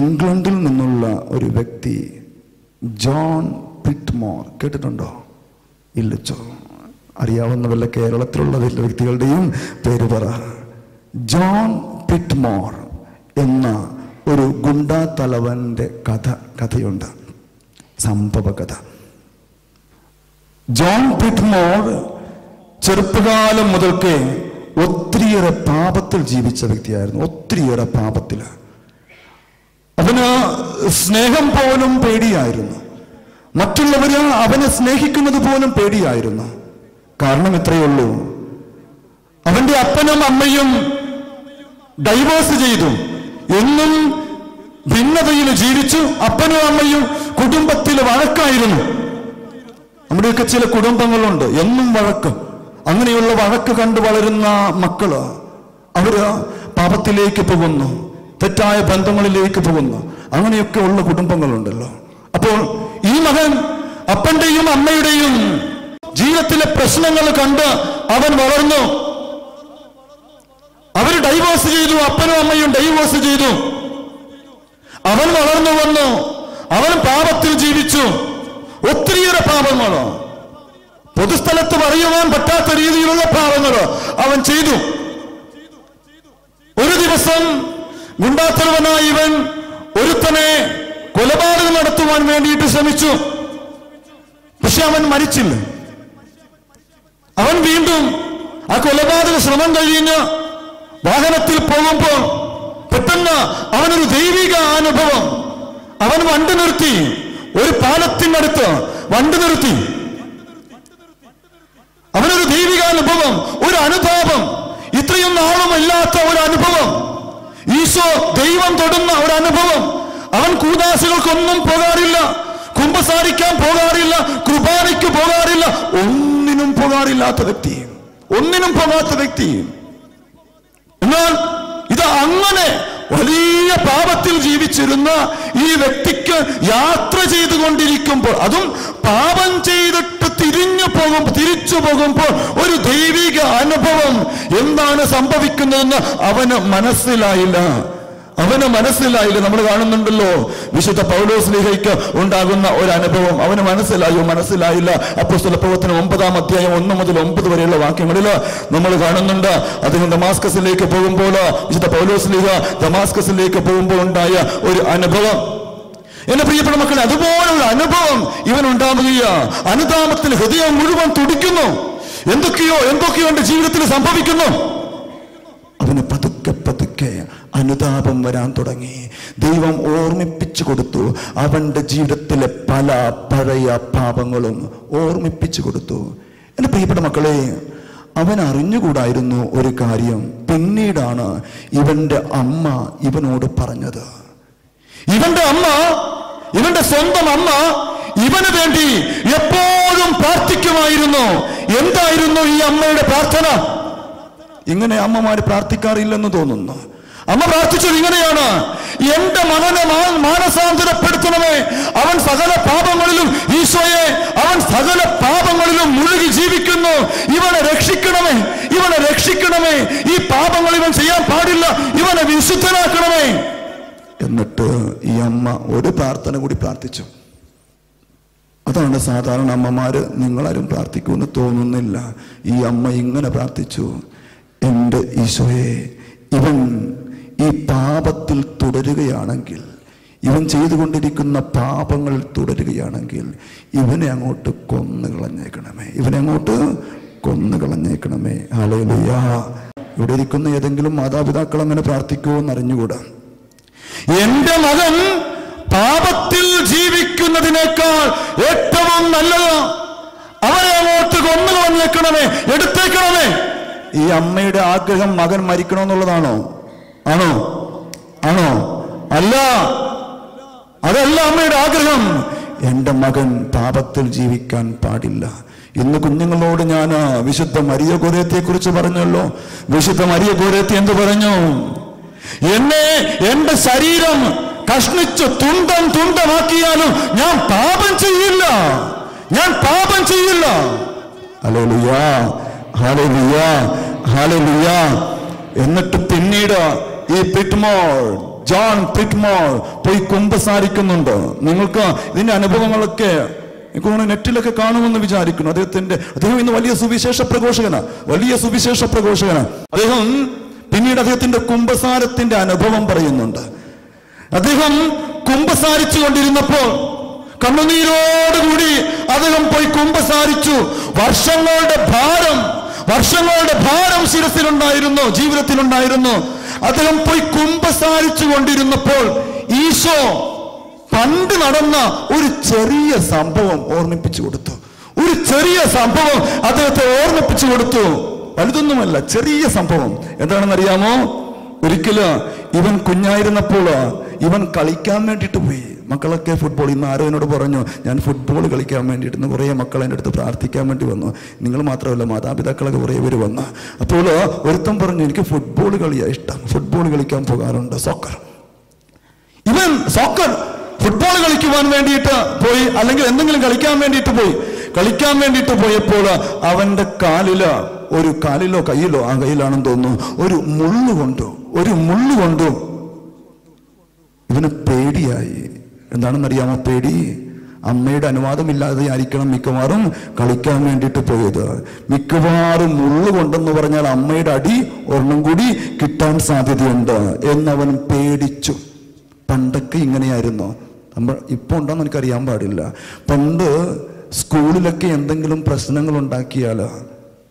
ഇംഗ്ലണ്ടിൽ നിന്നുള്ള ഒരു വ്യക്തി ജോൺ പിറ്റ്മോർ കേട്ടിട്ടുണ്ടോ? ഇല്ലച്ചോ അറിയാവുന്ന വല്ല കേരളത്തിലുള്ള വ്യക്തികളുടെയും പേര് പറ. ജോൺ പിറ്റ്മോർ എന്ന ഒരു ഗുണ്ടാ തലവന്റെ കഥ കഥയുണ്ട് സംഭവ കഥ ജോൺ പിറ്റ്മോർ ചെറുപ്പകാലം മുതൽക്കേ ഒത്തിരിയേറെ പാപത്തിൽ ജീവിച്ച വ്യക്തിയായിരുന്നു ഒത്തിരിയേറെ പാപത്തിൽ അവന് സ്നേഹം പോലും പേടിയായിരുന്നു. മറ്റുള്ളവര് അവനെ സ്നേഹിക്കുന്നത് പോലും പേടിയായിരുന്നു. കാരണം ഇത്രയേ ഉള്ളൂ. അവന്റെ അപ്പനും അമ്മയും ഡൈവേഴ്സ് ചെയ്തു. എന്നും ഭിന്നതയിൽ ജീവിച്ചു. അപ്പനും അമ്മയും കുടുംബത്തിൽ വഴക്കായിരുന്നു. നമ്മുടെയൊക്കെ ചില കുടുംബങ്ങളുണ്ട്. എന്നും വഴക്ക്. അങ്ങനെയുള്ള വഴക്ക് കണ്ടു വളരുന്ന മക്കൾ അവർ പാപത്തിലേക്ക് പോകുന്നു. തെറ്റായ ബന്ധങ്ങളിലേക്ക് പോകുന്ന. അങ്ങനെയൊക്കെ ഉള്ള കുടുംബങ്ങളുണ്ടല്ലോ. അപ്പോൾ ഈ മകൻ അപ്പന്റെയും അമ്മയുടെയും ജീവിതത്തിലെ പ്രശ്നങ്ങൾ കണ്ട് അവൻ വളർന്നു. അവർ ഡൈവോഴ്സ് ചെയ്തു അപ്പനും അമ്മയും ഡൈവോഴ്സ് ചെയ്തു. അവൻ വളർന്നു വന്നു. അവൻ പാപത്തിൽ ജീവിച്ചു. ഒത്തിരിയേറെ പാപങ്ങൾ പൊതുസ്ഥലത്ത് പറയുവാൻ പറ്റാത്ത രീതിയിലുള്ള പാപങ്ങൾ അവൻ ചെയ്തു. ഒരു ദിവസം ഗുണ്ടാത്തലവനായി ഇവൻ ഒരുത്തനെ കൊലപാതകം നടത്തുവാൻ വേണ്ടിയിട്ട് ശ്രമിച്ചു. പക്ഷെ അവൻ മരിച്ചില്ല. അവൻ വീണ്ടും ആ കൊലപാതക ശ്രമം കഴിഞ്ഞ് വാഹനത്തിൽ പോകുമ്പോൾ പെട്ടെന്ന് അവനൊരു ദൈവിക അനുഭവം. അവൻ വണ്ടി നിർത്തി ഒരു പാലത്തിനടുത്ത് വണ്ടി നിർത്തി. അവനൊരു ദൈവിക അനുഭവം ഒരു അനുതാപം ഇത്രയും നാളും ഇല്ലാത്ത ഒരു അനുഭവം. ഈശോ ദൈവം തൊടുന്ന ഒരു അനുഭവം അവൻ കൂതാശകൾക്കൊന്നും പോകാറില്ല. കുമ്പസാരിക്കാൻ പോകാറില്ല. കൃപാനയ്ക്ക് പോകാറില്ല. ഒന്നിനും പോകാറില്ലാത്ത വ്യക്തി ഒന്നിനും പോകാത്ത വ്യക്തി എന്നാൽ ഇത് അങ്ങനെ വലിയ പാപത്തിൽ ജീവിച്ചിരുന്ന ഈ വ്യക്തിക്ക് യാത്ര ചെയ്തുകൊണ്ടിരിക്കുമ്പോൾ അതും പാപം ചെയ്തിട്ട് തിരിഞ്ഞു പോകും തിരിച്ചു പോകുമ്പോൾ ഒരു ദൈവിക അനുഭവം എന്താണ് സംഭവിക്കുന്നതെന്ന് അവന് മനസ്സിലായില്ല. അവന് മനസ്സിലായില്ല നമ്മൾ കാണുന്നുണ്ടല്ലോ. വിശുദ്ധ പൗലോസ് ലിഹയ്ക്ക് ഉണ്ടാകുന്ന ഒരു അനുഭവം അവന് മനസ്സിലായോ മനസ്സിലായില്ല. അപ്പോസ്തല പ്രവർത്തനം ഒമ്പതാം അധ്യായം ഒന്ന് മുതൽ ഒമ്പത് വരെയുള്ള വാക്യങ്ങളിൽ നമ്മൾ കാണുന്നുണ്ട്. അദ്ദേഹം ദമാസ്കസിലേക്ക് പോകുമ്പോൾ വിശുദ്ധ പൗലോസ് ലിഹ ദമാസ്കസിലേക്ക് പോകുമ്പോൾ ഉണ്ടായ ഒരു അനുഭവം. എന്റെ പ്രിയപ്പെട്ട മക്കളെ അതുപോലുള്ള അനുഭവം ഇവൻ ഉണ്ടാവുകയ. അനുതാപത്തിൽ ഹൃദയം മുഴുവൻ തുടിക്കുന്നു. എന്തൊക്കെയോ എന്തൊക്കെയോ എന്റെ ജീവിതത്തിൽ സംഭവിക്കുന്നു. അവന് പതുക്കെ പതുക്കെ അനുതാപം വരാൻ തുടങ്ങി. ദൈവം ഓർമ്മിപ്പിച്ചു കൊടുത്തു. അവന്റെ ജീവിതത്തിലെ പല പഴയ പാപങ്ങളും ഓർമ്മിപ്പിച്ചു കൊടുത്തു. എന്റെ പ്രിയപ്പെട്ട മക്കളെ അവൻ അറിഞ്ഞുകൂടായിരുന്നു ഒരു കാര്യം. പിന്നീടാണ് ഇവന്റെ അമ്മ ഇവനോട് പറഞ്ഞത്. ഇവന്റെ അമ്മ ഇവന്റെ സ്വന്തം അമ്മ ഇവന് വേണ്ടി എപ്പോഴും പ്രാർത്ഥിക്കുമായിരുന്നു. എന്തായിരുന്നു ഈ അമ്മയുടെ പ്രാർത്ഥന? ഇങ്ങനെ അമ്മമാര് പ്രാർത്ഥിക്കാറില്ലെന്ന് തോന്നുന്നു. അമ്മ പ്രാർത്ഥിച്ചത് ഇങ്ങനെയാണ്. എന്റെ മകനെ മാനസാന്തരപ്പെടുത്തണമേ. അവൻ സകല പാപങ്ങളിലും ഈശോയെ അവൻ സകല പാപങ്ങളിലും മുഴുകി ജീവിക്കുന്നു. ഇവനെ രക്ഷിക്കണമേ ഇവനെ രക്ഷിക്കണമേ. ഈ പാപങ്ങൾ ഇവൻ ചെയ്യാൻ പാടില്ല. ഇവനെ വിശുദ്ധനാക്കണമേ. എന്നിട്ട് ഈ അമ്മ ഒരു പ്രാർത്ഥന കൂടി പ്രാർത്ഥിച്ചു. അതാണ് സാധാരണ അമ്മമാര് നിങ്ങളാരും പ്രാർത്ഥിക്കുമെന്ന് തോന്നുന്നില്ല. ഈ അമ്മ ഇങ്ങനെ പ്രാർത്ഥിച്ചു. എന്റെ ഈശോയെ ഇവൻ ഈ പാപത്തിൽ തുടരുകയാണെങ്കിൽ ഇവൻ ചെയ്തുകൊണ്ടിരിക്കുന്ന പാപങ്ങൾ തുടരുകയാണെങ്കിൽ ഇവനെ അങ്ങോട്ട് കൊന്നു കളഞ്ഞേക്കണമേ ഇവനെ അങ്ങോട്ട് കൊന്നു കളഞ്ഞേക്കണമേ ഹല്ലേലൂയാ. ഇവിടെ ഇരിക്കുന്ന ഏതെങ്കിലും മാതാപിതാക്കൾ അങ്ങനെ പ്രാർത്ഥിക്കുമോ എന്ന് എന്റെ മകൻ പാപത്തിൽ ജീവിക്കുന്നതിനേക്കാൾ ഏറ്റവും നല്ലത് അവനെ അങ്ങോട്ട് കൊന്നു കളഞ്ഞേക്കണമേ എടുത്തേക്കണമേ. ഈ അമ്മയുടെ ആഗ്രഹം മകൻ മരിക്കണമെന്നുള്ളതാണോ ആണോ? ആണോ? അല്ല. അതല്ല അമ്മയുടെ ആഗ്രഹം. എന്റെ മകൻ പാപത്തിൽ ജീവിക്കാൻ പാടില്ല. ഇന്ന് കുഞ്ഞുങ്ങളോട് ഞാൻ വിശുദ്ധ മരിയ കുറിച്ച് പറഞ്ഞല്ലോ. വിശുദ്ധ മരിയ ഗോരത്തെ എന്ത് പറഞ്ഞു? എന്നെ എന്റെ ശരീരം കഷ്ണിച്ച് തുണ്ടം തുണ്ടമാക്കിയാലും ഞാൻ പാപം ചെയ്യില്ല. ഞാൻ പാപം ചെയ്യില്ല. ഹലോ ലുയാ ഹലോ ലുയാ ഹലോ ലുയാ എന്നിട്ട് പിന്നീട് ഈ പിറ്റ്മോൾ ജോൺ പിറ്റ്മോൾ പോയി കുമ്പസാരിക്കുന്നുണ്ട് നിങ്ങൾക്ക് ഇതിന്റെ അനുഭവങ്ങളൊക്കെ എനിക്ക് നെറ്റിലൊക്കെ കാണുമെന്ന് വിചാരിക്കുന്നു. അദ്ദേഹത്തിന്റെ അദ്ദേഹം ഇന്ന് വലിയ സുവിശേഷ പ്രഘോഷകനാണ് വലിയ സുവിശേഷ പ്രഘോഷകനാണ് അദ്ദേഹം പിന്നീട് അദ്ദേഹത്തിന്റെ കുംഭസാരത്തിന്റെ അനുഭവം പറയുന്നുണ്ട്. അദ്ദേഹം കുംഭസാരിച്ചു കൊണ്ടിരുന്നപ്പോൾ കണ്ണുനീരോടുകൂടി അദ്ദേഹം പോയി കുംഭസാരിച്ചു വർഷങ്ങളുടെ ഭാരം വർഷങ്ങളുടെ ഭാരം ശിരസിലുണ്ടായിരുന്നു ജീവിതത്തിലുണ്ടായിരുന്നു. അദ്ദേഹം പോയി കുമ്പസാരിച്ചു കൊണ്ടിരുന്നപ്പോൾ ഈശോ പണ്ട് നടന്ന ഒരു ചെറിയ സംഭവം ഓർമ്മിപ്പിച്ചു കൊടുത്തു. ഒരു ചെറിയ സംഭവം അദ്ദേഹത്തെ ഓർമ്മിപ്പിച്ചു കൊടുത്തു. വലുതൊന്നുമല്ല ചെറിയ സംഭവം. എന്താണെന്നറിയാമോ? ഒരിക്കൽ ഇവൻ കുഞ്ഞായിരുന്നപ്പോൾ ഇവൻ കളിക്കാൻ വേണ്ടിയിട്ട് പോയി. മക്കളൊക്കെ ഫുട്ബോൾ ഇന്ന് ആരോ എന്നോട് പറഞ്ഞു ഞാൻ ഫുട്ബോൾ കളിക്കാൻ വേണ്ടിയിട്ട് ഇന്ന് കുറേ മക്കൾ എന്റെ അടുത്ത് പ്രാർത്ഥിക്കാൻ വേണ്ടി വന്നു. നിങ്ങൾ മാത്രമല്ല മാതാപിതാക്കളൊക്കെ കുറേ പേര് വന്നു. അപ്പോൾ ഒരുത്തം പറഞ്ഞു എനിക്ക് ഫുട്ബോൾ കളിയാണ് ഇഷ്ടം. ഫുട്ബോൾ കളിക്കാൻ പോകാറുണ്ട്. സോക്കർ ഇവൻ സോക്കർ ഫുട്ബോൾ കളിക്കുവാൻ വേണ്ടിയിട്ട് പോയി അല്ലെങ്കിൽ എന്തെങ്കിലും കളിക്കാൻ വേണ്ടിയിട്ട് പോയി. കളിക്കാൻ വേണ്ടിയിട്ട് പോയപ്പോൾ അവന്റെ കാലിൽ ഒരു കാലിലോ കയ്യിലോ ആ കയ്യിലാണെന്ന് തോന്നുന്നു ഒരു മുള്ളു കൊണ്ടു ഒരു മുള്ളു കൊണ്ടു ഇവന് പേടിയായി. എന്താണെന്നറിയാമോ പേടി? അമ്മയുടെ അനുവാദമില്ലാതെ ആയിരിക്കണം മിക്കവാറും കളിക്കാൻ വേണ്ടിയിട്ട് പോയത്. മിക്കവാറും ഉള്ളുകൊണ്ടെന്ന് പറഞ്ഞാൽ അമ്മയുടെ അടി ഒരെണ്ണം കൂടി കിട്ടാൻ സാധ്യതയുണ്ട് എന്നവൻ പേടിച്ചു. പണ്ടൊക്കെ ഇങ്ങനെയായിരുന്നു. നമ്മൾ ഇപ്പോൾ ഉണ്ടോന്ന് എനിക്കറിയാൻ പാടില്ല. പണ്ട് സ്കൂളിലൊക്കെ എന്തെങ്കിലും പ്രശ്നങ്ങൾ ഉണ്ടാക്കിയാൽ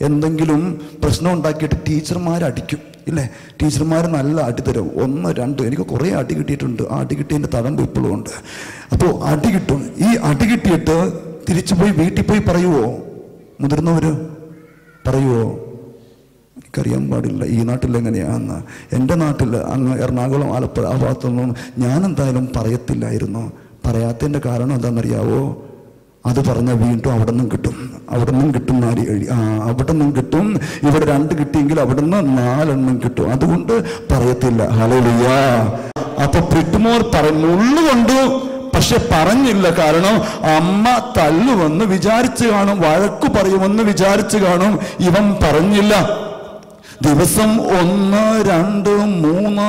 എന്തെങ്കിലും പ്രശ്നം ഉണ്ടാക്കിയിട്ട് ടീച്ചർമാർ അടിക്കും ഇല്ലേ? ടീച്ചർമാർ നല്ല അടി തരും. ഒന്ന് രണ്ട് എനിക്ക് കുറേ അടി കിട്ടിയിട്ടുണ്ട്. ആ അടി കിട്ടിയതിന്റെ തടമ്പ് ഇപ്പോഴും ഉണ്ട്. അപ്പോൾ അടി കിട്ടും. ഈ അടി കിട്ടിയിട്ട് തിരിച്ചു പോയി വീട്ടിൽ പോയി പറയുമോ മുതിർന്നവർ പറയുമോ എനിക്കറിയാൻ പാടില്ല. ഈ നാട്ടിൽ എങ്ങനെയാണെന്ന് എന്റെ നാട്ടിൽ അങ്ങ് എറണാകുളം ആലപ്പുഴ ആ ഭാഗത്തൊന്നും ഞാൻ എന്തായാലും പറയത്തില്ലായിരുന്നു. പറയാത്തതിന്റെ കാരണം എന്താണെന്നറിയാവോ? അത് പറഞ്ഞാൽ വീണ്ടും അവിടെ നിന്നും കിട്ടും. അവിടെ നിന്നും കിട്ടും നാല് അവിടെ നിന്നും കിട്ടും. ഇവിടെ രണ്ട് കിട്ടിയെങ്കിൽ അവിടെ നിന്ന് നാലെണ്ണം കിട്ടും. അതുകൊണ്ട് പറയത്തില്ല. ഹലോലിയ അപ്പൊ പ്രിട്ടുമോർ പറഞ്ഞു ഉള്ളുകൊണ്ടു പക്ഷെ പറഞ്ഞില്ല. കാരണം അമ്മ തല്ലുവെന്ന് വിചാരിച്ചു കാണും വഴക്കു പറയുമെന്ന് വിചാരിച്ചു കാണും. ഇവൻ പറഞ്ഞില്ല. ദിവസം ഒന്ന് രണ്ട് മൂന്ന്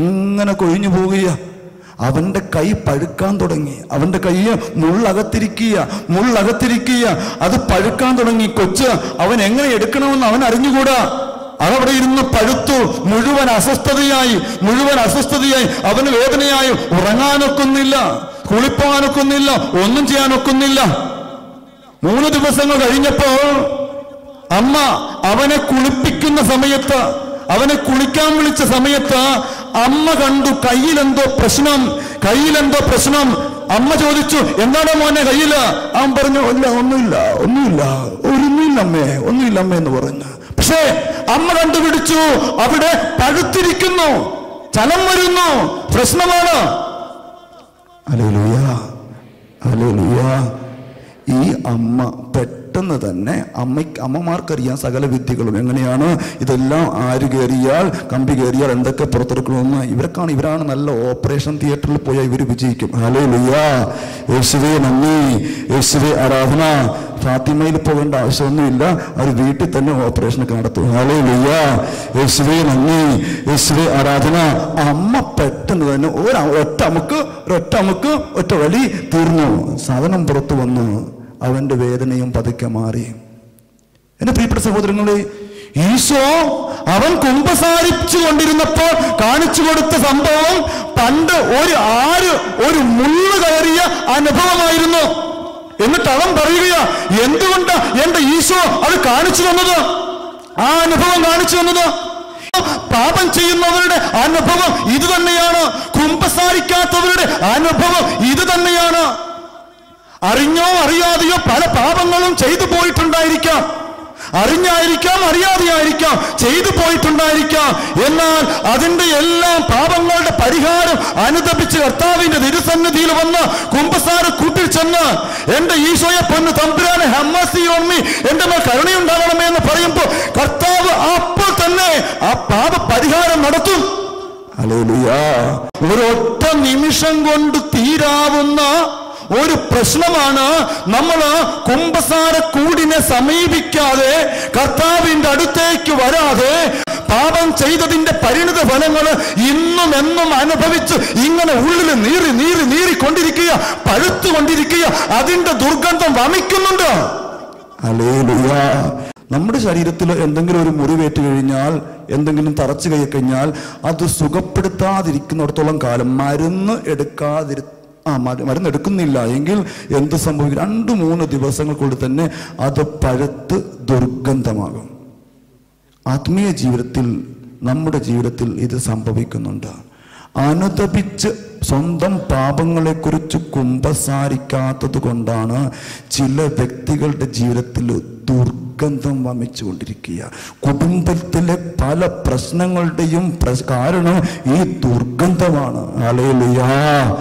ഇങ്ങനെ കൊഴിഞ്ഞു പോവുക അവന്റെ കൈ പഴുക്കാൻ തുടങ്ങി. അവന്റെ കൈ മുള്ളകത്തിരിക്കുക മുള്ളകത്തിരിക്കുക. അത് പഴുക്കാൻ തുടങ്ങി. കൊച്ച് അവൻ എങ്ങനെ എടുക്കണമെന്ന് അവൻ അറിഞ്ഞുകൂടാ. അതവിടെ ഇരുന്ന് പഴുത്തു. മുഴുവൻ അസ്വസ്ഥതയായി. മുഴുവൻ അസ്വസ്ഥതയായി. അവന് വേദനയായി. ഉറങ്ങാനൊക്കുന്നില്ല. കുളിപ്പാനൊക്കുന്നില്ല. ഒന്നും ചെയ്യാനൊക്കുന്നില്ല. മൂന്ന് ദിവസങ്ങൾ കഴിഞ്ഞപ്പോൾ അമ്മ അവനെ കുളിപ്പിക്കുന്ന സമയത്ത് അവനെ കുളിക്കാൻ വിളിച്ച സമയത്ത് അമ്മ കണ്ടു കയ്യിലെന്തോ പ്രശ്നം കയ്യിലെന്തോ പ്രശ്നം. അമ്മ ചോദിച്ചു എന്താണ് മോനെ കയ്യില്ല അവൻ പറഞ്ഞു ഇല്ല ഒന്നുമില്ല ഒന്നുമില്ല ഒന്നുമില്ല അമ്മേ ഒന്നുമില്ല അമ്മേ എന്ന് പറഞ്ഞു. പക്ഷേ അമ്മ കണ്ടുപിടിച്ചു അവിടെ പഴുത്തിരിക്കുന്നു ചലം വരുന്നു പ്രശ്നമാണ്. അലേലുയ ലുയാ ഈ അമ്മ പെട്ടെന്ന് തന്നെ അമ്മയ്ക്ക് അമ്മമാർക്കറിയാം സകല വിദ്യകളും. എങ്ങനെയാണ് ഇതെല്ലാം ആര് കയറിയാൽ കമ്പി കയറിയാൽ എന്തൊക്കെ പുറത്തെടുക്കണമെന്ന്. ഇവർക്കാണ് ഇവരാണ് നല്ല ഓപ്പറേഷൻ തിയേറ്ററിൽ പോയാൽ ഇവർ വിജയിക്കും. ഹലോ ലുയാ യേശുവേ നന്ദി. യേശുവേ ആരാധന. ഫാത്തിമയിൽ പോകേണ്ട ആവശ്യമൊന്നുമില്ല. അവർ വീട്ടിൽ തന്നെ ഓപ്പറേഷനൊക്കെ നടത്തും. ഹലോ ലുയാ യേശുവേ നന്ദി. യേശുവേ ആരാധന. അമ്മ പെട്ടെന്ന് തന്നെ ഒരു ഒറ്റ അമുക്ക് ഒറ്റ വലി തീർന്നു. സാധനം പുറത്തു വന്നു. അവന്റെ വേദനയും പതുക്കെ മാറി. എന്റെ പ്രിയപ്പെട്ട സഹോദരങ്ങളെ ഈശോ അവൻ കുമ്പസാരിച്ചു കൊണ്ടിരുന്നപ്പോൾ കാണിച്ചു കൊടുത്ത സംഭവം പണ്ട് ഒരു ആര് ഒരു മുള്ളു കയറിയ അനുഭവമായിരുന്നു. എന്നിട്ട് അവൻ പറയുകയാ എന്തുകൊണ്ട് എന്റെ ഈശോ അത് കാണിച്ചു തന്നത്? ആ അനുഭവം കാണിച്ചു തന്നത്? പാപം ചെയ്യുന്നവരുടെ അനുഭവം ഇത് തന്നെയാണ് കുമ്പസാരിക്കാത്തവരുടെ അനുഭവം ഇത് തന്നെയാണ് അറിഞ്ഞോ അറിയാതെയോ പല പാപങ്ങളും ചെയ്തു പോയിട്ടുണ്ടായിരിക്കാം. അറിഞ്ഞായിരിക്കാം അറിയാതെയായിരിക്കാം ചെയ്തു പോയിട്ടുണ്ടായിരിക്കാം. എന്നാൽ അതിന്റെ എല്ലാ പാപങ്ങളുടെ പരിഹാരം അനുദപിച്ച് കർത്താവിന്റെ തിരുസന്നിധിയിൽ വന്ന് കുമ്പസാര കൂട്ടിൽ ചെന്ന് എന്റെ ഈശോയെ പൊന്ന് തമ്പുരാനെ ഹമ്മസി ഓർമ്മി എന്റെ മേൽ കരുണയുണ്ടാകണമേ എന്ന് പറയുമ്പോൾ കർത്താവ് അപ്പോൾ തന്നെ ആ പാപ പരിഹാരം നടത്തും. ഒരൊറ്റ നിമിഷം കൊണ്ട് തീരാവുന്ന ഒരു പ്രശ്നമാണ് നമ്മൾ കുംഭസാര കൂടിനെ സമീപിക്കാതെ കർത്താവിന്റെ അടുത്തേക്ക് വരാതെ പാപം ചെയ്തതിന്റെ പരിണിത ഫലങ്ങൾ ഇന്നും എന്നും അനുഭവിച്ച് ഇങ്ങനെ ഉള്ളിൽ നീറി നീറി നീറിക്കൊണ്ടിരിക്കുക പഴുത്തുകൊണ്ടിരിക്കുക അതിന്റെ ദുർഗന്ധം വമിക്കുന്നുണ്ട്. നമ്മുടെ ശരീരത്തിൽ എന്തെങ്കിലും ഒരു മുറിവേറ്റ് കഴിഞ്ഞാൽ എന്തെങ്കിലും തറച്ചു കഴിഞ്ഞാൽ അത് സുഖപ്പെടുത്താതിരിക്കുന്നിടത്തോളം കാലം മരുന്ന് എടുക്കാതിരി ആ മരു- മരുന്ന് എടുക്കുന്നില്ല എങ്കിൽ എന്ത് സംഭവിക്കും? രണ്ട് മൂന്ന് ദിവസങ്ങൾക്കുള്ളിൽ തന്നെ അത് പഴുത്ത് ദുർഗന്ധമാകും. ആത്മീയ ജീവിതത്തിൽ നമ്മുടെ ജീവിതത്തിൽ ഇത് സംഭവിക്കുന്നുണ്ട്. അനുതപിച്ച് സ്വന്തം പാപങ്ങളെക്കുറിച്ച് കുമ്പസാരിക്കാത്തത് കൊണ്ടാണ് ചില വ്യക്തികളുടെ ജീവിതത്തിൽ ദുർഗന്ധം വമിച്ചുകൊണ്ടിരിക്കുക. കുടുംബത്തിലെ പല പ്രശ്നങ്ങളുടെയും കാരണം ഈ ദുർഗന്ധമാണ്. അലയിലുയാ